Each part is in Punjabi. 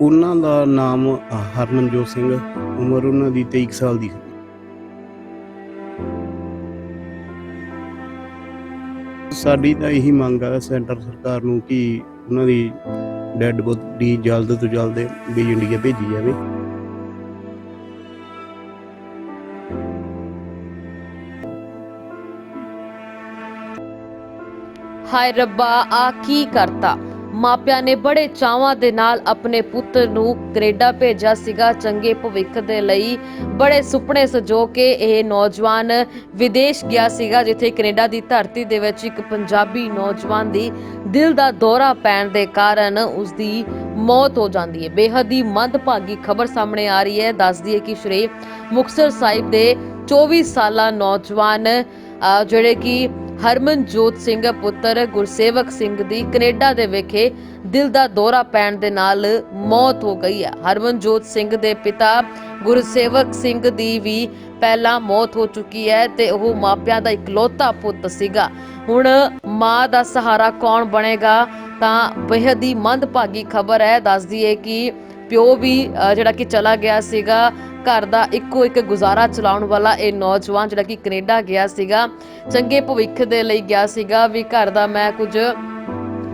ਉਹਨਾਂ ਦਾ ਨਾਮ ਹਰਮਨਜੋਤ ਸਿੰਘ, ਉਮਰ ਉਹਨਾਂ ਦੀ 23 ਸਾਲ ਦੀ। ਸੀ ਸਾਡੀ ਤਾਂ ਇਹੀ ਮੰਗ ਆ ਸੈਂਟਰ ਸਰਕਾਰ ਨੂੰ ਕਿ ਉਹਨਾਂ ਦੀ ਡੈੱਡ ਬੋਡੀ ਜਲਦ ਤੋਂ ਜਲਦ ਵੀ ਇੰਡੀਆ ਭੇਜੀ ਜਾਵੇ। ਹਾਏ ਰੱਬਾ ਆ ਕੀ ਕਰਤਾ? ਮਾਪਿਆਂ ਨੇ ਬੜੇ ਚਾਵਾਂ ਦੇ ਨਾਲ ਆਪਣੇ ਪੁੱਤਰ ਨੂੰ ਕੈਨੇਡਾ ਭੇਜਿਆ ਸੀਗਾ। ਚੰਗੇ ਭਵਿੱਖ ਦੇ ਲਈ ਬੜੇ ਸੁਪਨੇ ਸਜੋ ਕੇ ਇਹ ਨੌਜਵਾਨ ਵਿਦੇਸ਼ ਗਿਆ ਸੀਗਾ, ਜਿੱਥੇ ਕੈਨੇਡਾ ਦੀ ਧਰਤੀ ਦੇ ਵਿੱਚ ਇੱਕ ਪੰਜਾਬੀ ਨੌਜਵਾਨ ਦੀ ਦਿਲ ਦਾ ਦੌਰਾ ਪੈਣ ਦੇ ਕਾਰਨ ਉਸ ਦੀ ਮੌਤ ਹੋ ਜਾਂਦੀ ਹੈ। ਬੇਹੱਦ ਹੀ ਮੰਦਭਾਗੀ ਖਬਰ ਸਾਹਮਣੇ ਆ ਰਹੀ ਹੈ। ਦੱਸਦੀ ਹੈ ਕਿ ਸ਼੍ਰੀ ਮੁਕਤਸਰ ਸਾਹਿਬ ਦੇ 24 ਸਾਲਾ ਨੌਜਵਾਨ, ਅਹ, ਜਿਹੜੇ ਕਿ ਹਰਮਨਜੋਤ ਸਿੰਘ ਪੁੱਤਰ ਗੁਰਸੇਵਕ ਸਿੰਘ ਦੀ ਕੈਨੇਡਾ ਦੇ ਵਿਖੇ ਦਿਲ ਦਾ ਦੌਰਾ ਪੈਣ ਦੇ ਨਾਲ ਮੌਤ ਹੋ ਗਈ ਹੈ। ਹਰਮਨਜੋਤ ਸਿੰਘ ਦੇ ਪਿਤਾ ਗੁਰਸੇਵਕ ਸਿੰਘ ਦੀ ਵੀ ਪਹਿਲਾਂ ਮੌਤ ਹੋ ਚੁੱਕੀ ਹੈ ਤੇ ਉਹ ਮਾਪਿਆਂ ਦਾ ਇਕਲੌਤਾ ਪੁੱਤ ਸੀਗਾ। ਹੁਣ ਮਾਂ ਦਾ ਸਹਾਰਾ ਕੌਣ ਬਣੇਗਾ ਤਾਂ ਬੇਹੱਦ ਹੀ ਮੰਦਭਾਗੀ ਖਬਰ ਹੈ। ਦੱਸਦੀ ਹੈ ਕਿ ਪਿਓ ਵੀ ਜਿਹੜਾ ਕਿ ਚਲਾ ਗਿਆ ਸੀਗਾ, ਘਰ ਦਾ ਇੱਕੋ ਇੱਕ ਗੁਜ਼ਾਰਾ ਚਲਾਉਣ ਵਾਲਾ ਇਹ ਨੌਜਵਾਨ ਜਿਹੜਾ ਕਿ ਕੈਨੇਡਾ ਗਿਆ ਸੀਗਾ, ਚੰਗੇ ਭਵਿੱਖ ਦੇ ਲਈ ਗਿਆ ਸੀਗਾ, ਵੀ ਘਰ ਦਾ ਮੈਂ ਕੁਝ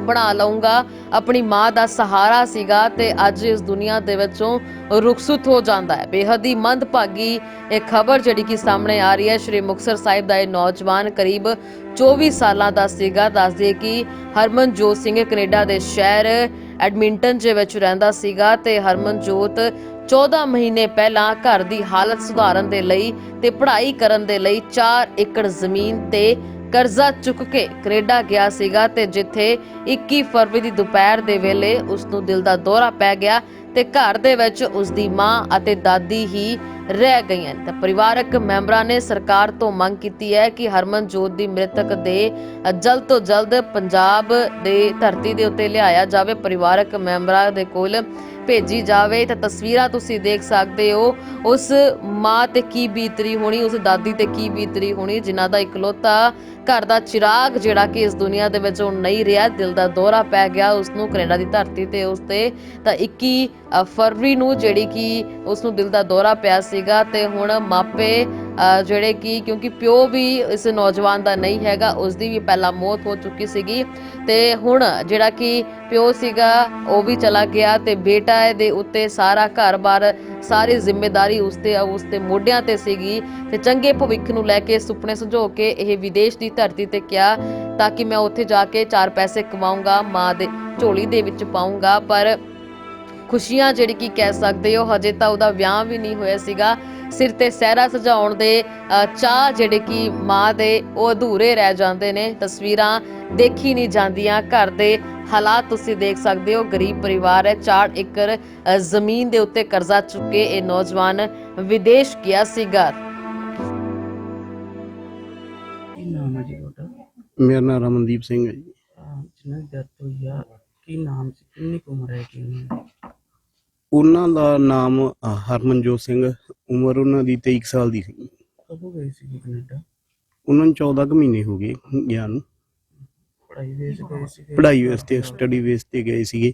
ਬਣਾ ਲਵਾਂਗਾ ਆਪਣੀ ਮਾਂ ਦਾ ਸਹਾਰਾ ਸੀਗਾ ਤੇ ਅੱਜ ਇਸ ਦੁਨੀਆ ਦੇ ਵਿੱਚੋਂ ਰੁਖਸਤ ਹੋ ਜਾਂਦਾ ਹੈ। ਬੇਹੱਦ ਹੀ ਮੰਦਭਾਗੀ ਇਹ ਖਬਰ ਜਿਹੜੀ ਕਿ ਸਾਹਮਣੇ ਆ ਰਹੀ ਹੈ। ਸ਼੍ਰੀ ਮੁਕਤਸਰ ਸਾਹਿਬ ਦਾ ਇਹ ਨੌਜਵਾਨ ਕਰੀਬ 24 ਸਾਲਾਂ ਦਾ ਸੀਗਾ। ਦੱਸਦੇ ਕਿ ਹਰਮਨਜੋਤ ਸਿੰਘ ਕੈਨੇਡਾ ਦੇ ਸ਼ਹਿਰ ਐਡਮਿੰਟਨ ਦੇ ਵਿੱਚ ਰਹਿੰਦਾ ਸੀਗਾ ਤੇ ਹਰਮਨਜੋਤ 14 ਮਹੀਨੇ ਪਹਿਲਾਂ ਘਰ ਦੀ ਹਾਲਤ ਸੁਧਾਰਨ ਦੇ ਲਈ ਤੇ ਪੜ੍ਹਾਈ ਕਰਨ ਦੇ ਲਈ 4 ਏਕੜ ਜ਼ਮੀਨ ਤੇ ਕਰਜ਼ਾ ਚੁੱਕ ਕੇ ਕੈਨੇਡਾ ਗਿਆ ਸੀਗਾ ਤੇ ਜਿੱਥੇ 21 ਫਰਵਰੀ ਦੀ ਦੁਪਹਿਰ ਦੇ ਵੇਲੇ ਉਸ ਨੂੰ ਦਿਲ ਦਾ ਦੌਰਾ ਪੈ ਗਿਆ। ਤੇ ਘਰ ਦੇ ਵਿੱਚ ਉਸ ਦੀ ਮਾਂ ਅਤੇ ਦਾਦੀ ਹੀ ਰਹਿ ਗਈਆਂ। ਤਾਂ ਪਰਿਵਾਰਕ ਮੈਂਬਰਾਂ ਨੇ ਸਰਕਾਰ ਤੋਂ ਮੰਗ ਕੀਤੀ ਹੈ ਕਿ ਹਰਮਨਜੋਤ ਦੀ ਮ੍ਰਿਤਕ ਦੇ ਜਲਦ ਤੋਂ ਜਲਦ ਪੰਜਾਬ ਦੇ ਧਰਤੀ ਦੇ ਉੱਤੇ ਲਿਆਇਆ ਜਾਵੇ, ਪਰਿਵਾਰਕ ਮੈਂਬਰਾਂ ਦੇ ਕੋਲ ਭੇਜੀ ਜਾਵੇ। ਤਾਂ ਤਸਵੀਰਾਂ ਤੁਸੀਂ ਦੇਖ ਸਕਦੇ ਹੋ, ਉਸ ਮਾਂ ਤੇ ਕੀ ਬੀਤਰੀ ਹੋਣੀ, ਉਸ ਦਾਦੀ ਤੇ ਕੀ ਬੀਤਰੀ ਹੋਣੀ, ਜਿਨ੍ਹਾਂ ਦਾ ਇਕਲੌਤਾ ਘਰ ਦਾ ਚਿਰਾਗ ਜਿਹੜਾ ਕਿ ਇਸ ਦੁਨੀਆ ਦੇ ਵਿੱਚ ਉਹ ਨਹੀਂ ਰਿਹਾ, ਦਿਲ ਦਾ ਦੌਰਾ ਪੈ ਗਿਆ ਉਸ ਨੂੰ ਕੈਨੇਡਾ ਦੀ ਧਰਤੀ ਤੇ ਉਸ ਤੇ ਤਾਂ 21 ਫਰਵਰੀ ਨੂੰ ਜਿਹੜੀ ਕਿ ਉਸ ਨੂੰ ਦਿਲ ਦਾ ਦੌਰਾ ਪਿਆ ਸੀਗਾ ਤੇ ਹੁਣ ਮਾਪੇ ਜਿਹੜੇ ਕਿ ਕਿਉਂਕਿ ਪਿਓ ਵੀ ਇਸ ਨੌਜਵਾਨ ਦਾ ਨਹੀਂ ਹੈਗਾ ਉਸ ਦੀ ਵੀ ਪਹਿਲਾਂ ਮੌਤ ਹੋ ਚੁੱਕੀ ਸੀਗੀ ਤੇ ਹੁਣ ਜਿਹੜਾ ਕਿ ਪਿਓ ਸੀਗਾ ਉਹ ਵੀ ਚਲਾ ਗਿਆ ਤੇ ਬੇਟਾ ਦੇ ਉੱਤੇ ਸਾਰਾ ਘਰ-ਬਾਰ, ਸਾਰੀ ਜ਼ਿੰਮੇਵਾਰੀ ਉਸ ਤੇ ਉਸ ਤੇ ਮੋਢਿਆਂ ਤੇ ਸੀਗੀ ਤੇ ਚੰਗੇ ਭਵਿੱਖ ਨੂੰ ਲੈ ਕੇ ਸੁਪਨੇ ਸੰਜੋ ਕੇ ਇਹ ਵਿਦੇਸ਼ ਦੀ ਧਰਤੀ ਤੇ ਕਿਹਾ ਤਾਂ ਕਿ ਮੈਂ ਉੱਥੇ ਜਾ ਕੇ ਚਾਰ ਪੈਸੇ ਕਮਾਊਂਗਾ, ਮਾਂ ਦੇ ਝੋਲੀ ਦੇ ਵਿੱਚ ਪਾਊਂਗਾ, ਪਰ ਖੁਸ਼ੀਆਂ ਜਿਹੜੀ ਕੀ ਕਹਿ ਸਕਦੇ ਹੋ ਹਜੇ ਤਾਂ ਉਹਦਾ ਵਿਆਹ ਵੀ ਨਹੀਂ ਹੋਇਆ ਸੀਗਾ। ਸਿਰ ਤੇ ਸਹਿਰਾ ਸਜਾਉਣ ਦੇ ਚਾਹ ਜਿਹੜੇ ਕਿ ਮਾਂ ਦੇ ਉਹ ਅਧੂਰੇ ਰਹਿ ਜਾਂਦੇ ਨੇ। ਤਸਵੀਰਾਂ ਦੇਖੀ ਨਹੀਂ ਜਾਂਦੀਆਂ। ਘਰ ਦੇ ਹਾਲਾਤ ਤੁਸੀਂ ਦੇਖ ਸਕਦੇ ਹੋ ਗਰੀਬ ਪਰਿਵਾਰ ਹੈ। 4 ਏਕੜ ਜ਼ਮੀਨ ਦੇ ਉੱਤੇ ਕਰਜ਼ਾ ਚੁੱਕੇ ਇਹ ਨੌਜਵਾਨ ਵਿਦੇਸ਼ ਗਿਆ ਸੀਗਾ। ਕੀ ਨਾਮ ਹੈ ਜੀ ਤੁਹਾਡਾ? ਮੇਰਾ ਨਾਮ ਰਮਨਦੀਪ ਸਿੰਘ ਹੈ ਜੀ। ਜਿਹਨਾਂ ਦੀ ਡੈਥ ਹੋਈ ਆ ਕੀ ਨਾਮ ਸੀ? ਕਿੰਨੀ ਕੁ ਉਮਰ ਹੈ ਕੀ ਉਹਨਾਂ ਦੀ ਨਾਮ ਹਰਮਨਜੋਤ ਸਿੰਘ ਉਮਰ ਉਹਨਾਂ ਦੀ 23 ਕੁ ਸਾਲ ਦੀ ਸੀ। ਕਦੋਂ ਗਏ ਸੀ ਕੈਨੇਡਾ? ਉਹਨਾਂ ਨੂੰ 14 ਕੁ ਮਹੀਨੇ ਹੋ ਗਏ ਗਿਆ ਨੂੰ। ਪੜ੍ਹਾਈ ਵੇਸ ਗਏ ਸੀ ਪੜ੍ਹਾਈ ਵਾਸਤੇ ਸਟੱਡੀ ਬੇਸ ਤੇ ਗਏ ਸੀਗੇ।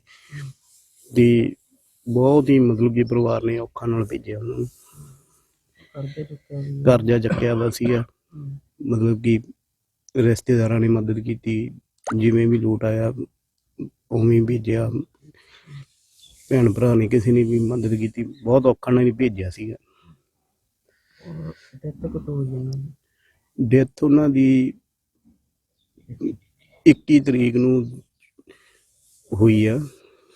ਤੇ ਬਹੁਤ ਹੀ ਮਤਲਬ ਕਿ ਪਰਿਵਾਰ ਨੇ ਔਖਾ ਨਾਲ ਭੇਜਿਆ ਉਹਨਾਂ ਨੂੰ। ਕਰਦੇ ਚੁੱਕਿਆ ਸੀ ਕਰਜ਼ਾ ਚੱਕਿਆ ਵਾ ਸੀਗਾ। ਹਮ, ਮਤਲਬ ਕਿ ਰਿਸ਼ਤੇਦਾਰਾਂ ਨੇ ਮਦਦ ਕੀਤੀ। ਜਿਵੇਂ ਵੀ ਲੋਟ ਆਇਆ ਉਵੇਂ ਹੀ ਭੇਜਿਆ। ਭੈਣ ਭਰਾ ਨੇ ਕਿਸੇ ਨੇ ਵੀ ਮਦਦ ਕੀਤੀ ਬਹੁਤ ਔਖਾ ਨਾਲ ਹੀ ਭੇਜਿਆ ਸੀਗਾ। ਡੈਥ ਕਦੋਂ ਹੋਈ ਉਹਨਾਂ ਦੀ? ਡੈਥ ਉਹਨਾਂ ਦੀ 21 ਤਰੀਕ ਨੂੰ ਹੋਈ ਆ।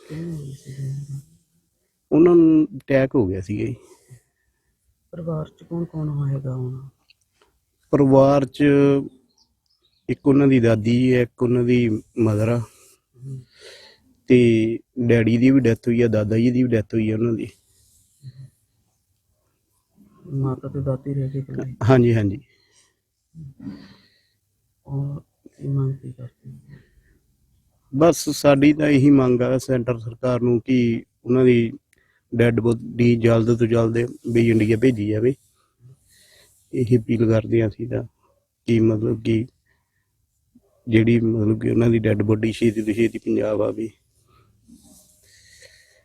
ਕਿੰਨੀ ਹੋਈ ਸੀ ਉਹਨਾਂ ਨੂੰ ਅਟੈਕ ਹੋ ਗਿਆ ਸੀਗਾ ਜੀ। ਪਰਿਵਾਰ ਚ ਕੌਣ ਕੌਣ ਹੋਏਗਾ ਹੁਣ? ਪਰਿਵਾਰ 'ਚ ਇੱਕ ਉਹਨਾਂ ਦੀ ਦਾਦੀ ਹੈ ਇੱਕ ਉਹਨਾਂ ਦੀ ਮਦਰ ਆ। ਤੇ ਡੈਡੀ ਦੀ ਵੀ ਡੈਥ ਹੋਈ ਆ ਦਾਦਾ ਜੀ ਦੀ ਵੀ ਡੈਥ ਹੋਈ ਆ ਉਹਨਾਂ ਦੀ ਮਾਤਾ ਤੇ ਦਾਦੀ ਰਹਿ ਗਏ ਇਕੱਲੇ। ਹਾਂਜੀ ਹਾਂਜੀ ਔਰ ਕੀ ਮੰਗ ਕੀ ਕਰਦੇ ਹੋ? ਬਸ ਸਾਡੀ ਤਾਂ ਇਹੀ ਮੰਗ ਆ ਸੈਂਟਰ ਸਰਕਾਰ ਨੂੰ ਕਿ ਉਹਨਾਂ ਦੀ ਡੈੱਡ ਬੋਡੀ ਜਲਦ ਤੋਂ ਜਲਦ ਵੀ ਇੰਡੀਆ ਭੇਜੀ ਜਾਵੇ ਇਹ ਅਪੀਲ ਕਰਦੇ ਹਾਂ ਅਸੀਂ ਤਾਂ ਕਿ ਮਤਲਬ ਕਿ ਜਿਹੜੀ ਮਤਲਬ ਕਿ ਉਹਨਾਂ ਦੀ ਡੈੱਡ ਬੋਡੀ ਛੇਤੀ ਤੋਂ ਛੇਤੀ ਪੰਜਾਬ ਆਵੇ